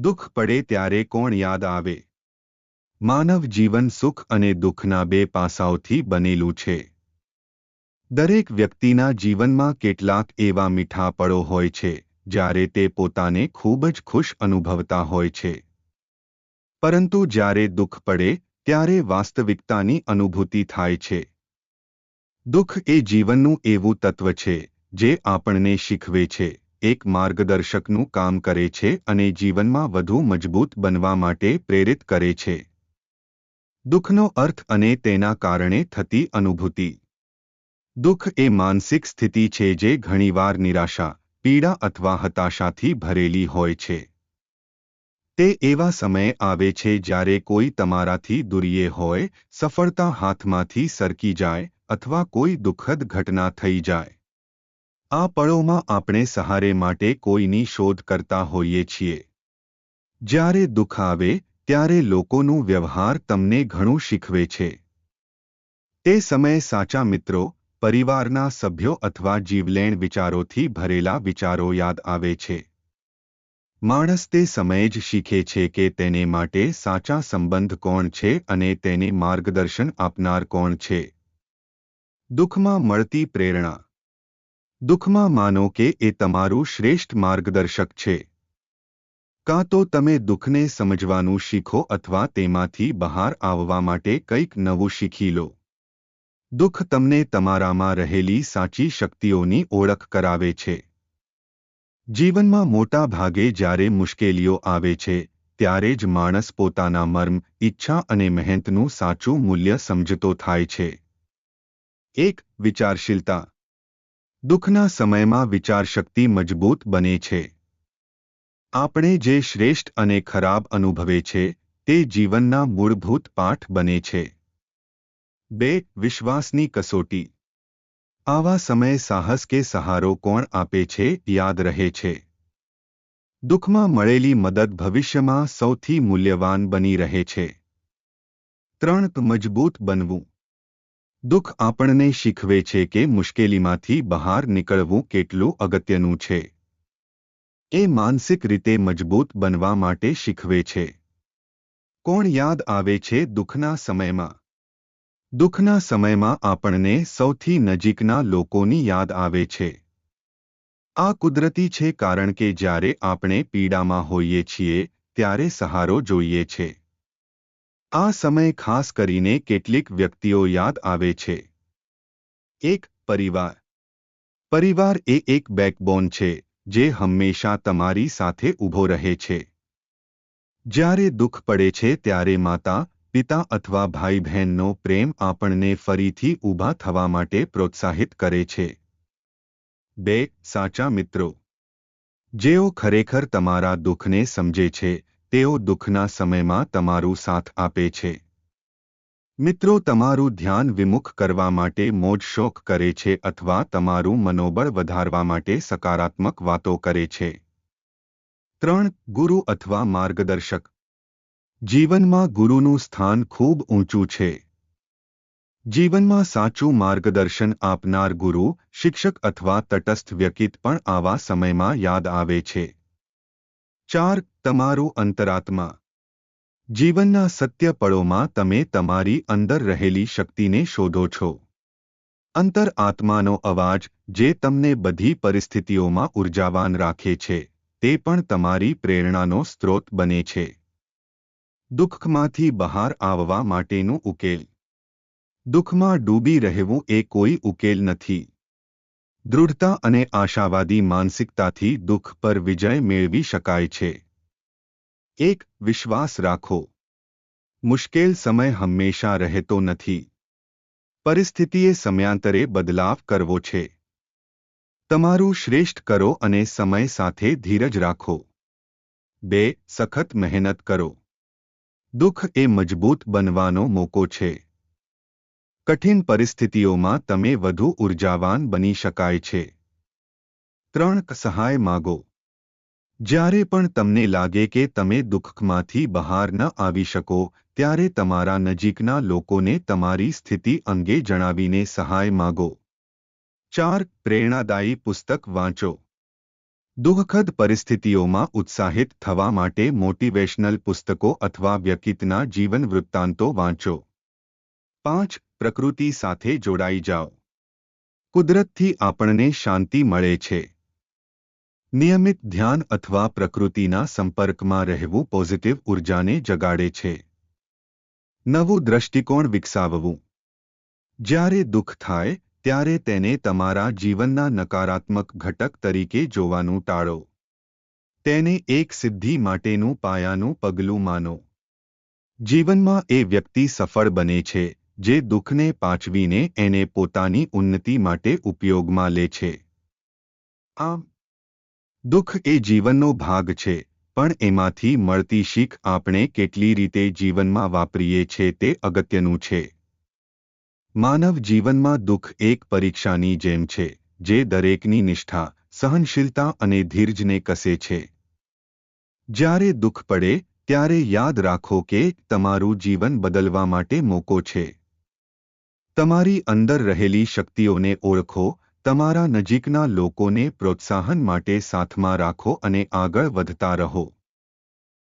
દુઃખ પડે ત્યારે કોણ યાદ આવે? માનવ જીવન સુખ અને દુઃખના બે પાસાઓથી બનેલું છે. દરેક વ્યક્તિના જીવનમાં કેટલાક એવા મીઠા પળો હોય છે, જ્યારે તે પોતાને ખૂબ જ ખુશ અનુભવતા હોય છે. પરંતુ જ્યારે દુઃખ પડે, ત્યારે વાસ્તવિકતાની અનુભૂતિ થાય છે. દુઃખ એ જીવનનું એવું તત્વ છે, જે આપણને શીખવે છે. એક માર્ગદર્શકનું કામ કરે છે અને જીવનમાં વધુ મજબૂત બનવા માટે પ્રેરિત કરે છે. દુઃખનો અર્થ અને તેના કારણે થતી અનુભૂતિ. દુઃખ એ માનસિક સ્થિતિ છે જે ઘણીવાર નિરાશા, પીડા અથવા હતાશાથી ભરેલી હોય છે. તે એવા સમયે આવે છે જ્યારે કોઈ તમારાથી દુરીએ હોય, સફળતા હાથમાંથી સરકી જાય અથવા કોઈ દુઃખદ ઘટના થઈ જાય. આ પળોમાં આપણે સહારે માટે કોઈની શોધ કરતા હોઈએ છીએ. જ્યારે દુઃખ આવે, ત્યારે લોકોનું વ્યવહાર તમને ઘણું શીખવે છે. તે સમયે સાચા મિત્રો, પરિવારના સભ્યો અથવા જીવલેણ વિચારોથી ભરેલા વિચારો યાદ આવે છે. માણસ તે સમયે જ શીખે છે કે તેને માટે સાચા સંબંધ કોણ છે અને તેને માર્ગદર્શન આપનાર કોણ છે. દુઃખમાં મળતી પ્રેરણા દુઃખમાં માનો કે એ તમારું શ્રેષ્ઠ માર્ગદર્શક છે. કાં તો તમે દુઃખને સમજવાનું શીખો અથવા તેમાંથી બહાર આવવા માટે કંઈક નવું શીખી લો. દુઃખ તમને તમારામાં રહેલી સાચી શક્તિઓની ઓળખ કરાવે છે. જીવનમાં મોટા ભાગે જ્યારે મુશ્કેલીઓ આવે છે, ત્યારે જ માણસ પોતાના મર્મ, ઈચ્છા અને મહેનતનું સાચું મૂલ્ય સમજતો થાય છે. એક વિચારશીલતા દુઃખના સમયમાં વિચારશક્તિ મજબૂત બને છે. આપણે જે શ્રેષ્ઠ અને ખરાબ અનુભવે છે, તે જીવનના મૂળભૂત પાઠ બને છે. બે, વિશ્વાસની કસોટી. આવા સમયે સાહસ કે સહારો કોણ આપે છે, યાદ રહે છે. દુઃખમાં મળેલી મદદ ભવિષ્યમાં સૌથી મૂલ્યવાન બની રહે છે. ત્રણ, મજબૂત બનવું. દુઃખ આપણને શીખવે છે કે મુશ્કેલીમાંથી બહાર નીકળવું કેટલું અગત્યનું છે. એ માનસિક રીતે મજબૂત બનવા માટે શીખવે છે. કોણ યાદ આવે છે દુઃખના સમયમાં? દુઃખના સમયમાં આપણને સૌથી નજીકના લોકોની યાદ આવે છે. આ કુદરતી છે કારણ કે જ્યારે આપણે પીડામાં હોઈએ છીએ, ત્યારે સહારો જોઈએ છે. આ સમય ખાસ કરીને કેટલીક વ્યક્તિઓ યાદ આવે છે. એક, પરિવાર. પરિવાર એ એક બેકબોન છે, જે હંમેશા તમારી સાથે ઊભો રહે છે. જ્યારે દુઃખ પડે છે ત્યારે માતા, પિતા અથવા ભાઈ બહેનનો પ્રેમ આપણને ફરીથી ઊભા થવા માટે પ્રોત્સાહિત કરે છે. બે, સાચા મિત્રો. જેઓ ખરેખર તમારા દુઃખને સમજે છે તેઓ દુઃખના સમયમાં તમારો સાથ આપે છે. મિત્રો, તમારું ધ્યાન વિમુખ કરવા માટે મોજ શોખ કરે છે અથવા તમારું મનોબળ વધારવા માટે સકારાત્મક વાતો કરે છે. ત્રણ, ગુરુ અથવા માર્ગદર્શક. જીવનમાં ગુરુનું સ્થાન ખૂબ ઊંચું છે. જીવનમાં સાચું માર્ગદર્શન આપનાર ગુરુ, શિક્ષક અથવા તટસ્થ વ્યક્તિ પણ આવા સમયમાં યાદ આવે છે. ચાર તમારું અંતરાત્મા. જીવનના સત્ય પળોમાં તમે તમારી અંદર રહેલી શક્તિને શોધો છો. અંતર આત્માનો અવાજ જે તમને બધી પરિસ્થિતિઓમાં ઉર્જાવાન રાખે છે, તે પણ તમારી પ્રેરણાનો સ્ત્રોત બને છે. દુઃખમાંથી બહાર આવવા માટેનું ઉકેલ. દુઃખમાં ડૂબી રહેવું એ કોઈ ઉકેલ નથી. દૃઢતા અને આશાવાદી માનસિકતાથી દુઃખ પર વિજય મેળવી શકાય છે. એક વિશ્વાસ રાખો. મુશ્કેલ સમય હંમેશા રહેતો નથી. પરિસ્થિતિએ સમયાંતરે બદલાવ કરવો છે. તમારું શ્રેષ્ઠ કરો અને સમય સાથે ધીરજ રાખો. બે, સખત મહેનત કરો. દુઃખ એ મજબૂત બનવાનો મોકો છે. કઠિન પરિસ્થિતિઓમાં તમે વધુ ઉર્જાવાન બની શકાય છે. ત્રણ, સહાય માગો. જ્યારે પણ તમને લાગે કે તમે દુઃખમાંથી બહાર ન આવી શકો, ત્યારે તમારા નજીકના લોકોને તમારી સ્થિતિ અંગે જણાવીને સહાય માગો. ચાર, પ્રેરણાદાયી પુસ્તક વાંચો. દુઃખદ પરિસ્થિતિઓમાં ઉત્સાહિત થવા માટે મોટિવેશનલ પુસ્તકો અથવા વ્યક્તિના જીવન વૃત્તાંતો વાંચો. પાંચ, પ્રકૃતિ સાથે જોડાઈ જાઓ. કુદરતથી આપણને શાંતિ મળે છે. નિયમિત ધ્યાન અથવા પ્રકૃતિના સંપર્કમાં રહેવું પોઝિટિવ ઉર્જાને જગાડે છે. નવું દ્રષ્ટિકોણ વિકસાવવું. જ્યારે દુઃખ થાય, ત્યારે તેને તમારા જીવનના નકારાત્મક ઘટક તરીકે જોવાનું ટાળો. તેને એક સિદ્ધિ માટેનું પાયાનું પગલું માનો. જીવનમાં એ વ્યક્તિ સફળ બને છે, જે દુઃખને પાછવીને એને પોતાની ઉન્નતિ માટે ઉપયોગમાં લે છે. આમ દુઃખ એ જીવનનો ભાગ છે, પણ એમાંથી મળતી શીખ આપણે કેટલી રીતે જીવનમાં વાપરીએ છે તે અગત્યનું છે. માનવ જીવનમાં દુઃખ એક પરીક્ષાની જેમ છે, જે દરેકની નિષ્ઠા, સહનશીલતા અને ધીરજને કસે છે. જ્યારે દુઃખ પડે, ત્યારે યાદ રાખો કે તમારું જીવન બદલવા માટે મોકો છે. તમારી અંદર રહેલી શક્તિઓને ઓળખો તમારા નજીકના લોકોને પ્રોત્સાહન માટે સાથમાં રાખો અને આગળ વધતા રહો.